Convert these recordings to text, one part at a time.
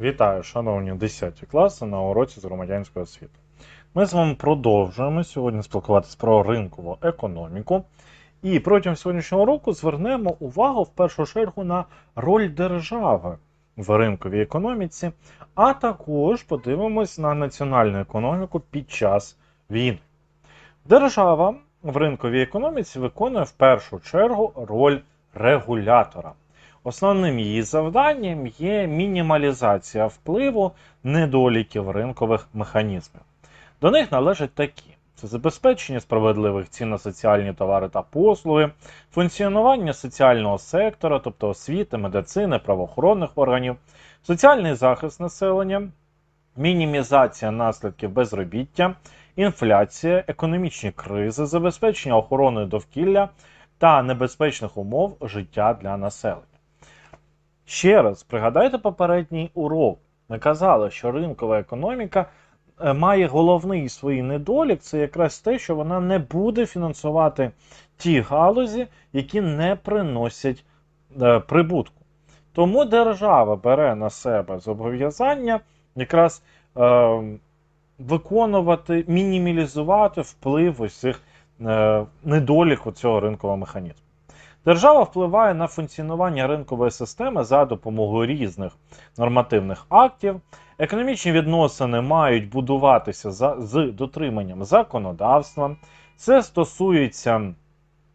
Вітаю, шановні 10 класи на уроці з громадянської освіти. Ми з вами продовжуємо сьогодні спілкуватися про ринкову економіку. І протягом сьогоднішнього року звернемо увагу в першу чергу на роль держави в ринковій економіці, а також подивимось на національну економіку під час війни. Держава в ринковій економіці виконує в першу чергу роль регулятора. Основним її завданням є мінімалізація впливу недоліків ринкових механізмів. До них належать такі: це забезпечення справедливих цін на соціальні товари та послуги, функціонування соціального сектора, тобто освіти, медицини, правоохоронних органів, соціальний захист населення, мінімізація наслідків безробіття, інфляція, економічні кризи, забезпечення охорони довкілля та небезпечних умов життя для населення. Ще раз пригадайте попередній урок. Ми казали, що ринкова економіка е, має головний свій недолік це якраз те, що вона не буде фінансувати ті галузі, які не приносять е, прибутку. Тому держава бере на себе зобов'язання якраз е, виконувати, мінімалізувати вплив ось цих е, недоліків цього ринкового механізму. Держава впливає на функціонування ринкової системи за допомогою різних нормативних актів. Економічні відносини мають будуватися за, з дотриманням законодавства. Це стосується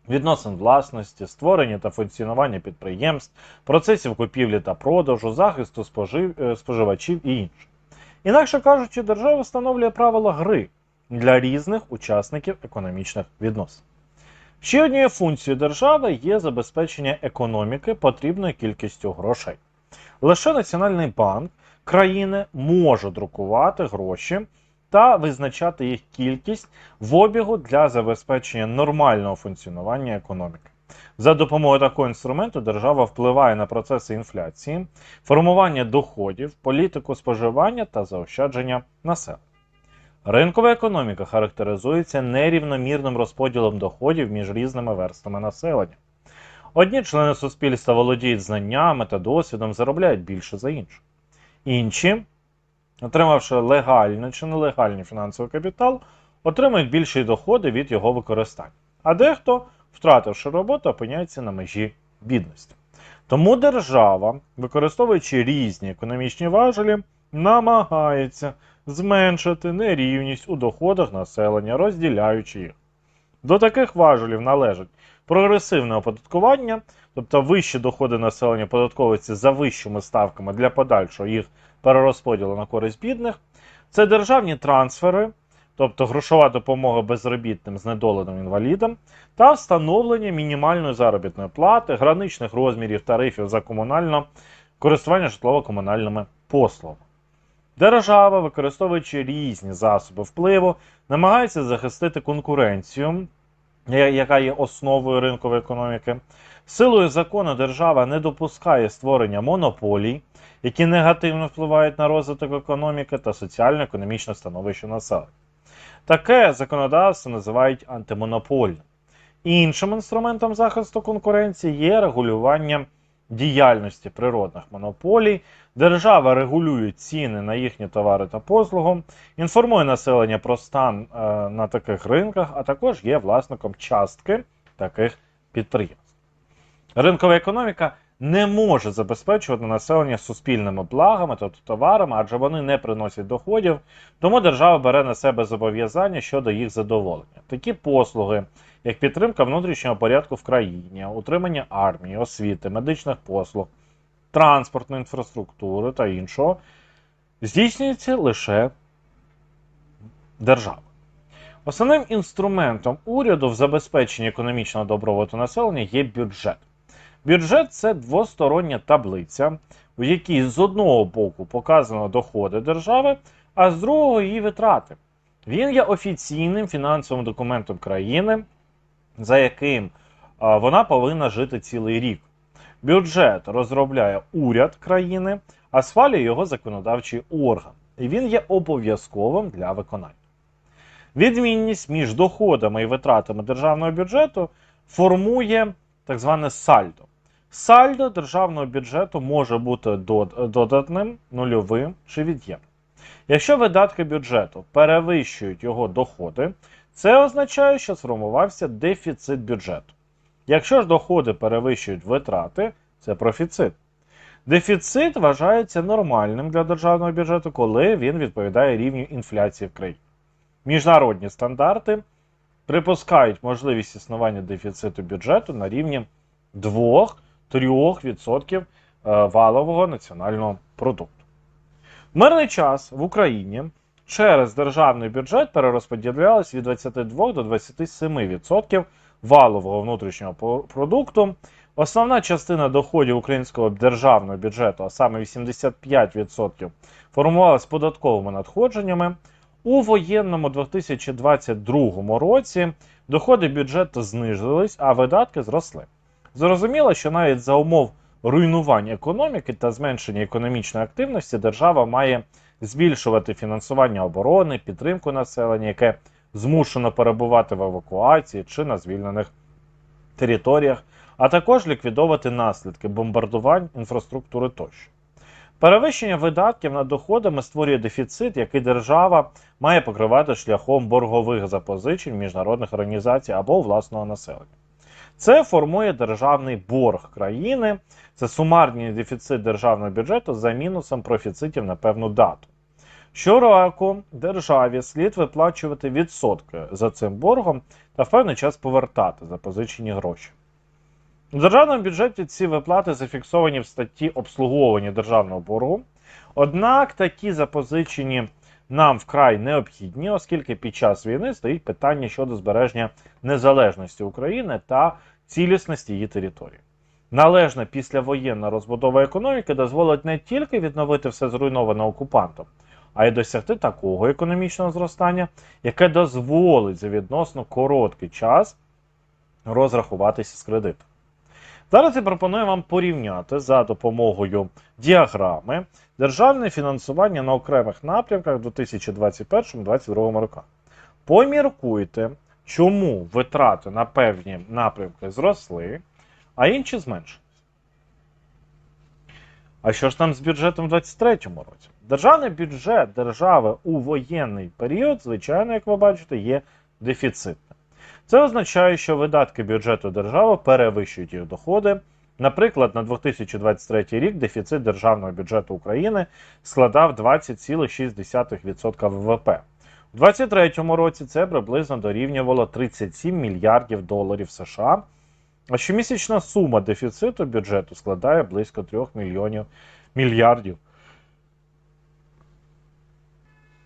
відносин власності, створення та функціонування підприємств, процесів купівлі та продажу, захисту спожив, е, споживачів і інше. Інакше кажучи, держава встановлює правила гри для різних учасників економічних відносин. Ще однією функцією держави є забезпечення економіки потрібною кількістю грошей. Лише Національний банк країни може друкувати гроші та визначати їх кількість в обігу для забезпечення нормального функціонування економіки. За допомогою такого інструменту держава впливає на процеси інфляції, формування доходів, політику споживання та заощадження населення. Ринкова економіка характеризується нерівномірним розподілом доходів між різними верствами населення. Одні члени суспільства володіють знаннями та досвідом, заробляють більше за інших. Інші, отримавши легальний чи нелегальний фінансовий капітал, отримують більші доходи від його використання. А дехто, втративши роботу, опиняється на межі бідності. Тому держава, використовуючи різні економічні важелі, намагається зменшити нерівність у доходах населення, розділяючи їх. До таких важелів належать прогресивне оподаткування, тобто вищі доходи населення податковуються за вищими ставками для подальшого їх перерозподілу на користь бідних, це державні трансфери, тобто грошова допомога безробітним знедоленим інвалідам, та встановлення мінімальної заробітної плати, граничних розмірів тарифів за комунальне користування житлово-комунальними послугами. Держава, використовуючи різні засоби впливу, намагається захистити конкуренцію, яка є основою ринкової економіки. Силою закону держава не допускає створення монополій, які негативно впливають на розвиток економіки та соціально-економічне становище населення. Таке законодавство називають антимонопольним. Іншим інструментом захисту конкуренції є регулювання діяльності природних монополій. Держава регулює ціни на їхні товари та послуги, інформує населення про стан е, на таких ринках, а також є власником частки таких підприємств. Ринкова економіка не може забезпечувати населення суспільними благами та товарами, адже вони не приносять доходів, тому держава бере на себе зобов'язання щодо їх задоволення. Такі послуги, як підтримка внутрішнього порядку в країні, утримання армії, освіти, медичних послуг, транспортної інфраструктури та іншого, здійснюються лише державою. Основним інструментом уряду в забезпеченні економічного добробуту населення є бюджет. Бюджет це двостороння таблиця, у якій з одного боку показано доходи держави, а з другого її витрати. Він є офіційним фінансовим документом країни, за яким вона повинна жити цілий рік. Бюджет розробляє уряд країни, а схвалює його законодавчий орган. І він є обов'язковим для виконання. Відмінність між доходами і витратами державного бюджету формує так зване сальдо. Сальдо державного бюджету може бути додатним, нульовим чи від'ємним. Якщо видатки бюджету перевищують його доходи, це означає, що сформувався дефіцит бюджету. Якщо ж доходи перевищують витрати, це профіцит. Дефіцит вважається нормальним для державного бюджету, коли він відповідає рівню інфляції в країні. Міжнародні стандарти припускають можливість існування дефіциту бюджету на рівні 2-3% е, валового національного продукту. В мирний час в Україні через державний бюджет перерозподілялось від 22 до 27% валового внутрішнього продукту. Основна частина доходів українського державного бюджету, а саме 85%, формувалась податковими надходженнями. У воєнному 2022 році доходи бюджету знизились, а видатки зросли. Зрозуміло, що навіть за умов руйнування економіки та зменшення економічної активності держава має збільшувати фінансування оборони, підтримку населення, яке змушено перебувати в евакуації чи на звільнених територіях, а також ліквідовувати наслідки бомбардувань інфраструктури тощо. Перевищення видатків над доходами створює дефіцит, який держава має покривати шляхом боргових запозичень міжнародних організацій або власного населення. Це формує державний борг країни, це сумарний дефіцит державного бюджету за мінусом профіцитів на певну дату. Щороку державі слід виплачувати відсотки за цим боргом та в певний час повертати запозичені гроші. У державному бюджеті ці виплати зафіксовані в статті обслуговування державного боргу. Однак такі запозичені нам вкрай необхідні, оскільки під час війни стоїть питання щодо збереження незалежності України та цілісності її території. Належна післявоєнна розбудова економіки дозволить не тільки відновити все зруйноване окупантом, а й досягти такого економічного зростання, яке дозволить за відносно короткий час розрахуватися з кредитом. Зараз я пропоную вам порівняти за допомогою діаграми державне фінансування на окремих напрямках у 2021-2022 роках. Поміркуйте, чому витрати на певні напрямки зросли, а інші зменшились. А що ж там з бюджетом у 2023 році? Державний бюджет держави у воєнний період, звичайно, як ви бачите, є дефіцитним. Це означає, що видатки бюджету держави перевищують їх доходи. Наприклад, на 2023 рік дефіцит державного бюджету України складав 20,6% ВВП. У 2023 році це приблизно дорівнювало 37 мільярдів доларів США. Щомісячна сума дефіциту бюджету складає близько 3 мільйонів мільярдів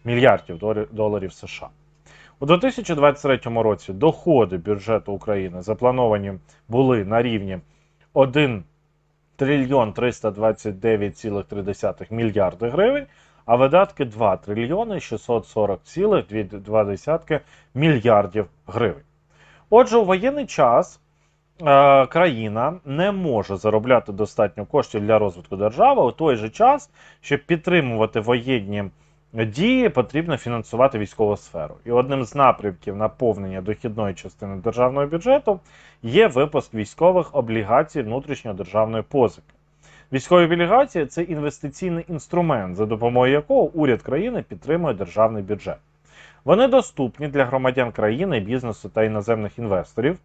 мільярдів доларів- США. У 2023 році доходи бюджету України заплановані були на рівні 1 трильйон 329,3 мільярди гривень, а видатки 2 трильйони 640,2 мільярдів гривень. Отже, у воєнний час країна не може заробляти достатньо коштів для розвитку держави. У той же час, щоб підтримувати воєнні дії, потрібно фінансувати військову сферу. І одним з напрямків наповнення дохідної частини державного бюджету є випуск військових облігацій внутрішньої державної позики. Військові облігації це інвестиційний інструмент, за допомогою якого уряд країни підтримує державний бюджет. Вони доступні для громадян країни, бізнесу та іноземних інвесторів.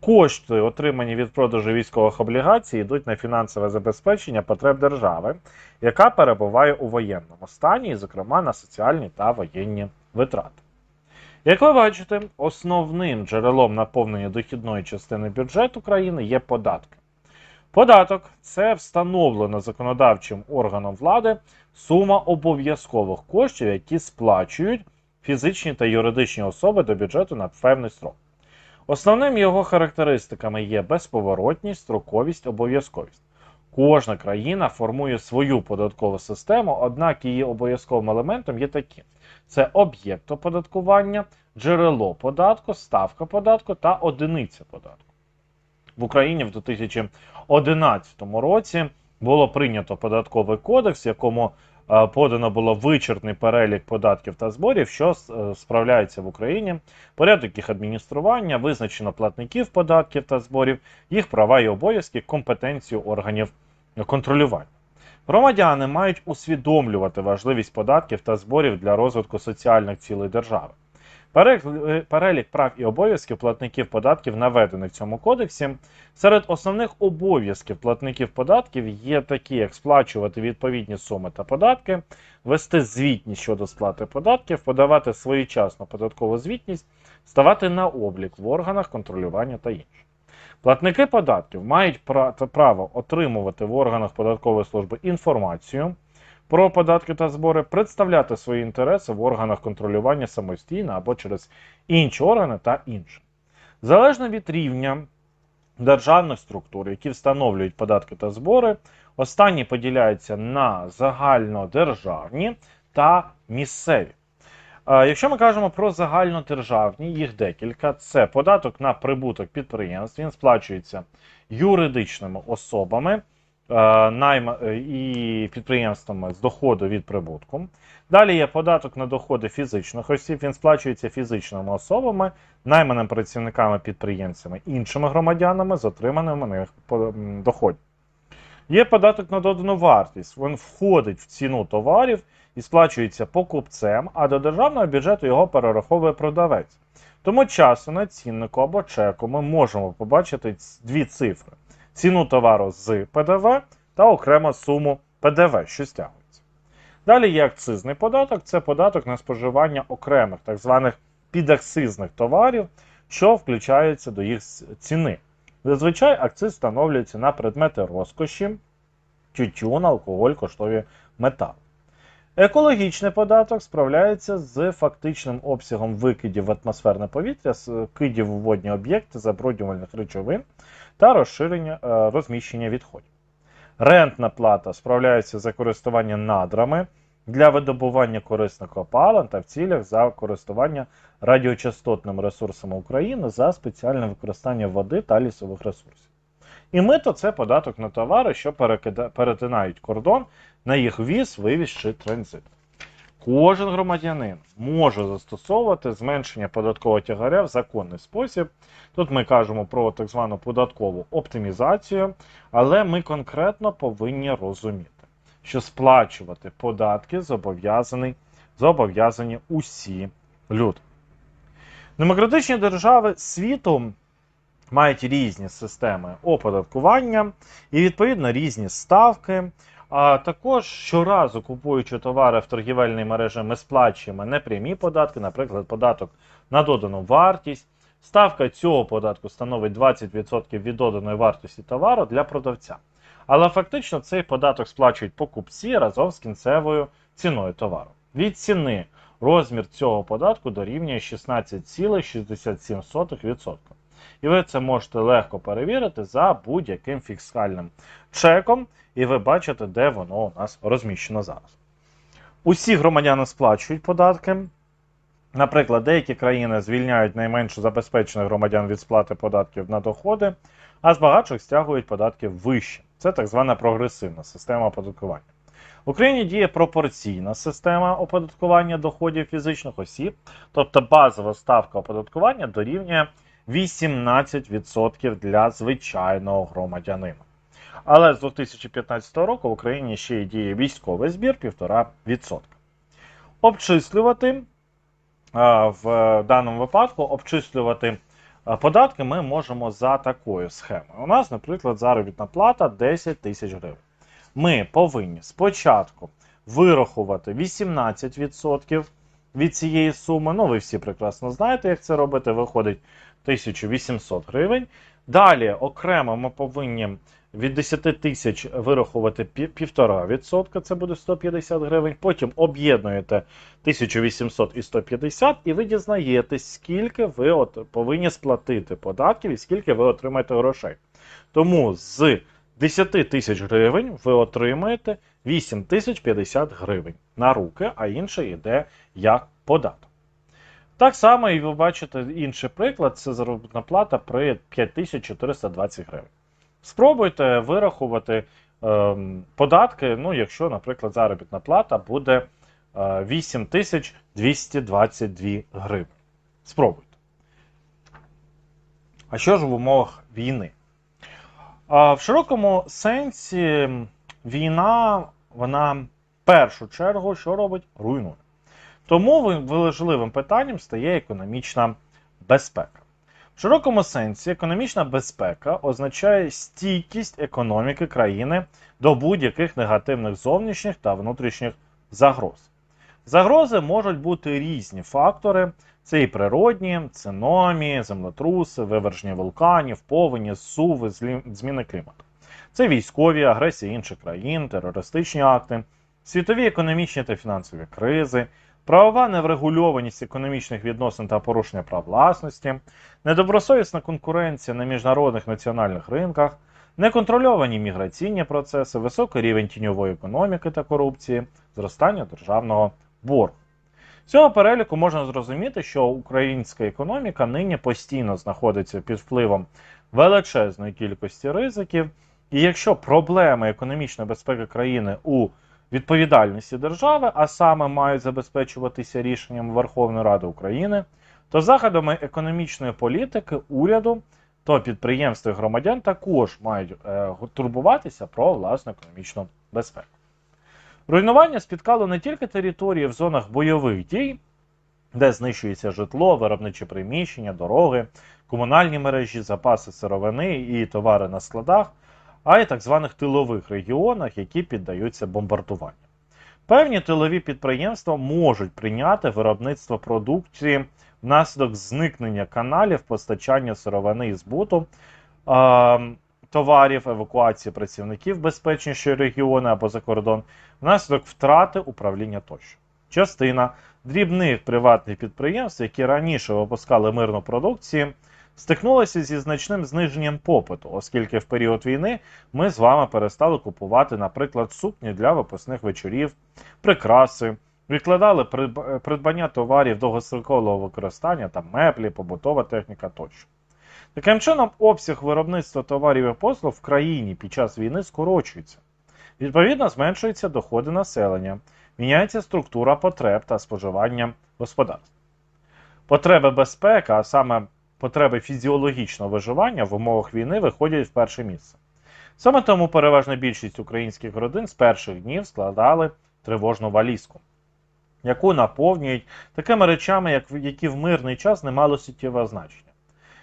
Кошти, отримані від продажу військових облігацій, йдуть на фінансове забезпечення потреб держави, яка перебуває у воєнному стані, і, зокрема, на соціальні та воєнні витрати. Як ви бачите, основним джерелом наповнення дохідної частини бюджету країни є податки. Податок це встановлена законодавчим органом влади сума обов'язкових коштів, які сплачують фізичні та юридичні особи до бюджету на певний строк. Основним його характеристиками є безповоротність, строковість, обов'язковість. Кожна країна формує свою податкову систему, однак її обов'язковим елементом є такі: це об'єкт оподаткування, джерело податку, ставка податку та одиниця податку. В Україні в 2011 році було прийнято податковий кодекс, в якому подано було вичерпний перелік податків та зборів, що справляється справляються в Україні, порядок їх адміністрування, визначено платників податків та зборів, їх права і обов'язки, компетенцію органів контролювання. Громадяни мають усвідомлювати важливість податків та зборів для розвитку соціальних цілей держави. Перек- Перелік прав і обов'язків платників податків наведений в цьому кодексі. Серед основних обов'язків платників податків є такі, як сплачувати відповідні суми та податки, вести звітність щодо сплати податків, подавати своєчасну податкову звітність, ставати на облік в органах контролювання та інше. Платники податків мають право отримувати в органах податкової служби інформацію про податки та збори, представляти свої інтереси в органах контролювання самостійно або через інші органи та інше. Залежно від рівня державних структур, які встановлюють податки та збори, останні поділяються на загальнодержавні та місцеві. Якщо ми кажемо про загальнодержавні, їх декілька. Це податок на прибуток підприємств, він сплачується юридичними особами найма, е, і підприємствами з доходу від прибутку. Далі є податок на доходи фізичних осіб, він сплачується фізичними особами, найманими працівниками підприємцями, іншими громадянами з отриманими на них доходів. Є податок на додану вартість. Він входить в ціну товарів і сплачується покупцем, а до державного бюджету його перераховує продавець. Тому часу на ціннику або чеку ми можемо побачити дві цифри: ціну товару з ПДВ та окрему суму ПДВ, що стягується. Далі є акцизний податок це податок на споживання окремих так званих підакцизних товарів, що включаються до їх ціни. Зазвичай акциз встановлюється на предмети розкоші, тютюн, алкоголь, коштові метали. Екологічний податок справляється з фактичним обсягом викидів в атмосферне повітря, з кидів у водні об'єкти, забруднювальних речовин та розширення е, розміщення відходів. Рентна плата справляється за користування надрами для видобування корисних опалин та в цілях за користування радіочастотними ресурсами України за спеціальне використання води та лісових ресурсів. І мито це податок на товари, що перетинають кордон на їх ввіз, вивіз чи транзит. Кожен громадянин може застосовувати зменшення податкового тягаря в законний спосіб. Тут ми кажемо про так звану податкову оптимізацію, але ми конкретно повинні розуміти, що сплачувати податки зобов'язані, зобов'язані усі люди. Демократичні держави світу мають різні системи оподаткування і відповідно різні ставки. А також щоразу купуючи товари в торгівельній мережі, ми сплачуємо непрямі податки, наприклад, податок на додану вартість. Ставка цього податку становить 20% від доданої вартості товару для продавця. Але фактично цей податок сплачують покупці разом з кінцевою ціною товару. Від ціни розмір цього податку дорівнює 16,67%. І ви це можете легко перевірити за будь-яким фіскальним чеком, і ви бачите, де воно у нас розміщено зараз. Усі громадяни сплачують податки. Наприклад, деякі країни звільняють найменше забезпечених громадян від сплати податків на доходи, а з багатших стягують податки вище. Це так звана прогресивна система оподаткування. В Україні діє пропорційна система оподаткування доходів фізичних осіб, тобто базова ставка оподаткування дорівнює 18% для звичайного громадянина. Але з 2015 року в Україні ще й діє військовий збір 1,5%. Обчислювати в даному випадку обчислювати податки ми можемо за такою схемою. У нас, наприклад, заробітна плата 10 тисяч гривень. Ми повинні спочатку вирахувати 18% від цієї суми. Ну, ви всі прекрасно знаєте, як це робити. Виходить 1800 гривень. Далі окремо ми повинні від 10 тисяч вирахувати 1,5%, це буде 150 гривень. Потім об'єднуєте 1800 і 150, і ви дізнаєтесь, скільки ви от повинні сплатити податків і скільки ви отримаєте грошей. Тому з 10 тисяч гривень ви отримаєте 8 тисяч 50 гривень на руки, а інше йде як податок. Так само, і ви бачите інший приклад, це заробітна плата при 5420 гривень. Спробуйте вирахувати ем, податки, ну, якщо, наприклад, заробітна плата буде е, 8222 гривні. Спробуйте. А що ж в умовах війни? А, в широкому сенсі війна, вона в першу чергу що робить? Руйнує. Тому важливим питанням стає економічна безпека. В широкому сенсі економічна безпека означає стійкість економіки країни до будь-яких негативних зовнішніх та внутрішніх загроз. Загрози можуть бути різні фактори: це і природні, циномії, землетруси, виверження вулканів, повені, суви, зміни клімату. Це військові, агресія інших країн, терористичні акти, світові економічні та фінансові кризи, правова неврегульованість економічних відносин та порушення прав власності, недобросовісна конкуренція на міжнародних національних ринках, неконтрольовані міграційні процеси, високий рівень тіньової економіки та корупції, зростання державного боргу. З цього переліку можна зрозуміти, що українська економіка нині постійно знаходиться під впливом величезної кількості ризиків, і якщо проблеми економічної безпеки країни у відповідальності держави, а саме мають забезпечуватися рішенням Верховної Ради України, то заходами економічної політики уряду то підприємства і громадян також мають е, турбуватися про власну економічну безпеку. Руйнування спіткало не тільки території в зонах бойових дій, де знищується житло, виробничі приміщення, дороги, комунальні мережі, запаси сировини і товари на складах, а й так званих тилових регіонах, які піддаються бомбардуванню. Певні тилові підприємства можуть прийняти виробництво продукції внаслідок зникнення каналів постачання сировини і збуту, е, товарів, евакуації працівників безпечніші регіони або за кордон, внаслідок втрати управління тощо. Частина дрібних приватних підприємств, які раніше випускали мирну продукцію, стикнулися зі значним зниженням попиту, оскільки в період війни ми з вами перестали купувати, наприклад, сукні для випускних вечорів, прикраси, відкладали придбання товарів довгострокового використання, там меблі, побутова техніка тощо. Таким чином, обсяг виробництва товарів і послуг в країні під час війни скорочується. Відповідно, зменшуються доходи населення, міняється структура потреб та споживання господарств. Потреби безпеки, а саме потреби фізіологічного виживання в умовах війни виходять в перше місце. Саме тому переважна більшість українських родин з перших днів складали тривожну валізку, яку наповнюють такими речами, як, які в мирний час не мали суттєвого значення.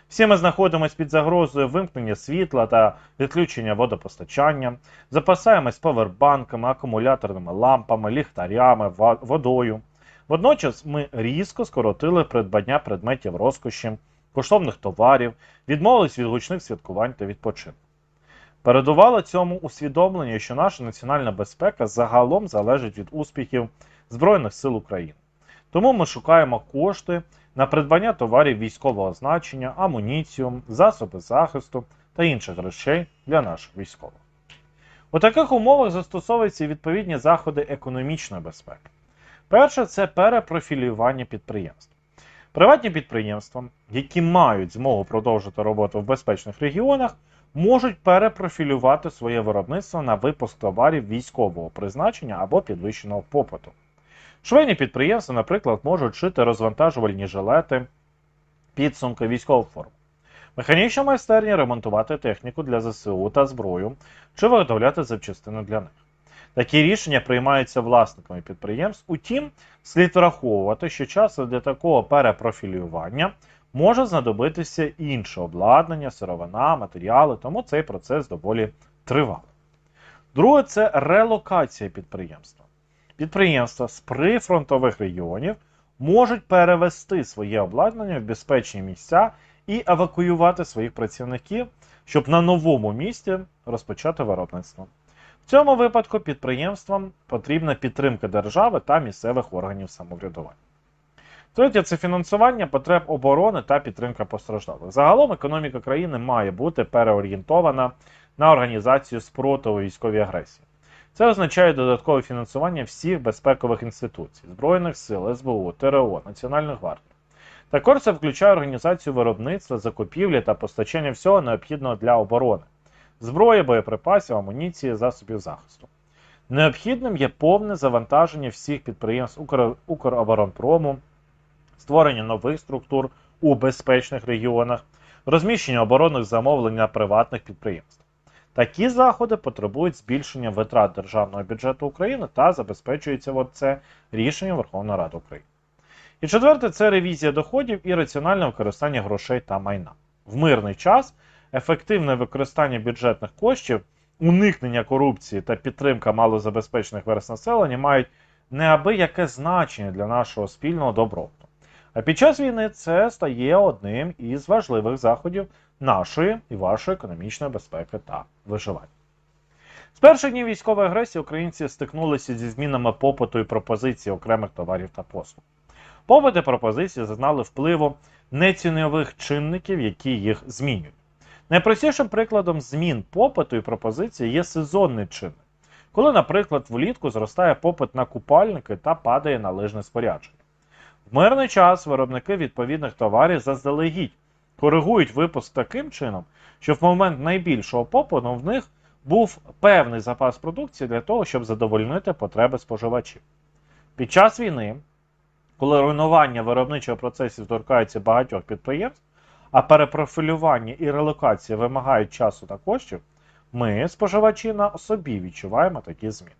Всі ми знаходимося під загрозою вимкнення світла та відключення водопостачання, запасаємось павербанками, акумуляторними лампами, ліхтарями, водою. Водночас ми різко скоротили придбання предметів розкоші, коштовних товарів, відмовились від гучних святкувань та відпочинку. Передувало цьому усвідомлення, що наша національна безпека загалом залежить від успіхів Збройних сил України. Тому ми шукаємо кошти на придбання товарів військового значення, амуніцію, засоби захисту та інших речей для наших військових. У таких умовах застосовуються відповідні заходи економічної безпеки. Перше це перепрофілювання підприємств. Приватні підприємства, які мають змогу продовжити роботу в безпечних регіонах, можуть перепрофілювати своє виробництво на випуск товарів військового призначення або підвищеного попиту. Швейні підприємства, наприклад, можуть шити розвантажувальні жилети, підсумки, військову форму. Механічні майстерні ремонтувати техніку для ЗСУ та зброю чи виготовляти запчастини для них. Такі рішення приймаються власниками підприємств. Утім, слід враховувати, що часу для такого перепрофілювання може знадобитися інше обладнання, сировина, матеріали, тому цей процес доволі тривалий. Друге це релокація підприємства. Підприємства з прифронтових регіонів можуть перевести своє обладнання в безпечні місця і евакуювати своїх працівників, щоб на новому місці розпочати виробництво. В цьому випадку підприємствам потрібна підтримка держави та місцевих органів самоврядування. Третє це фінансування потреб оборони та підтримка постраждалих. Загалом економіка країни має бути переорієнтована на організацію спротиву військовій агресії. Це означає додаткове фінансування всіх безпекових інституцій, Збройних сил, СБУ, ТРО, Національної гвардії. Також це включає організацію виробництва, закупівлі та постачання всього необхідного для оборони, зброї, боєприпасів, амуніції, засобів захисту. Необхідним є повне завантаження всіх підприємств Укр... Укроборонпрому, створення нових структур у безпечних регіонах, розміщення оборонних замовлень на приватних підприємствах. Такі заходи потребують збільшення витрат державного бюджету України та забезпечується це рішенням Верховної Ради України. І четверте це ревізія доходів і раціональне використання грошей та майна. В мирний час ефективне використання бюджетних коштів, уникнення корупції та підтримка малозабезпечених верст населення мають неабияке значення для нашого спільного добробуту. А під час війни це стає одним із важливих заходів нашої і вашої економічної безпеки та виживання. З перших днів військової агресії українці стикнулися зі змінами попиту і пропозиції окремих товарів та послуг. Попит і пропозиції зазнали впливу нецінових чинників, які їх змінюють. Найпростішим прикладом змін попиту і пропозиції є сезонний чинник, коли, наприклад, влітку зростає попит на купальники та падає на лижне спорядження. В мирний час виробники відповідних товарів заздалегідь коригують випуск таким чином, щоб в момент найбільшого попиту в них був певний запас продукції для того, щоб задовольнити потреби споживачів. Під час війни, коли руйнування виробничих процесів торкаються багатьох підприємств, а перепрофілювання і релокація вимагають часу та коштів, ми, споживачі, на собі відчуваємо такі зміни.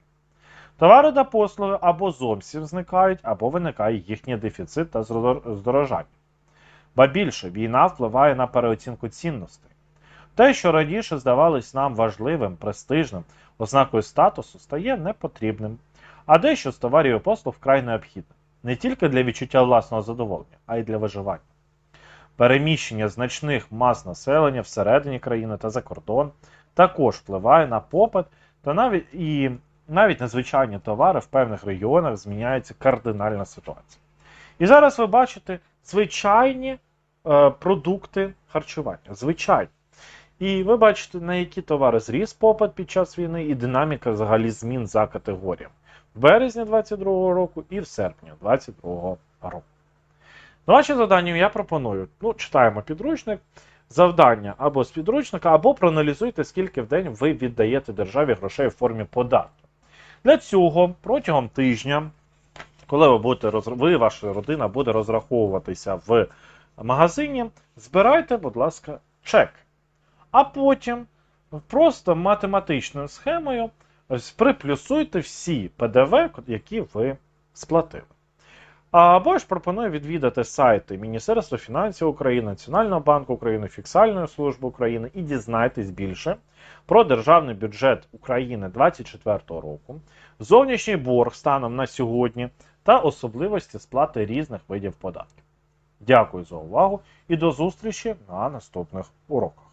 Товари та послуги або зовсім зникають, або виникає їхній дефіцит та здорожання. Ба більше, війна впливає на переоцінку цінностей. Те, що раніше здавалось нам важливим, престижним, ознакою статусу, стає непотрібним, а дещо з товарів і послуг вкрай необхідне не тільки для відчуття власного задоволення, а й для виживання. Переміщення значних мас населення всередині країни та за кордон також впливає на попит та навіть і навіть на звичайні товари в певних регіонах зміняється кардинальна ситуація. І зараз ви бачите звичайні е, продукти харчування. Звичайні. І ви бачите, на які товари зріс попит під час війни і динаміка взагалі змін за категоріями в березні 2022 року і в серпні 2022 року. На ваші завдання я пропоную, ну, читаємо підручник, завдання або з підручника, або проаналізуйте, скільки в день ви віддаєте державі грошей в формі податків. Для цього протягом тижня, коли ви будете ви, ваша родина буде розраховуватися в магазині, збирайте, будь ласка, чек. А потім просто математичною схемою приплюсуйте всі ПДВ, які ви сплатили. Або ж пропоную відвідати сайти Міністерства фінансів України, Національного банку України, Фіксальної служби України і дізнайтесь більше про державний бюджет України 2024 року, зовнішній борг станом на сьогодні та особливості сплати різних видів податків. Дякую за увагу і до зустрічі на наступних уроках.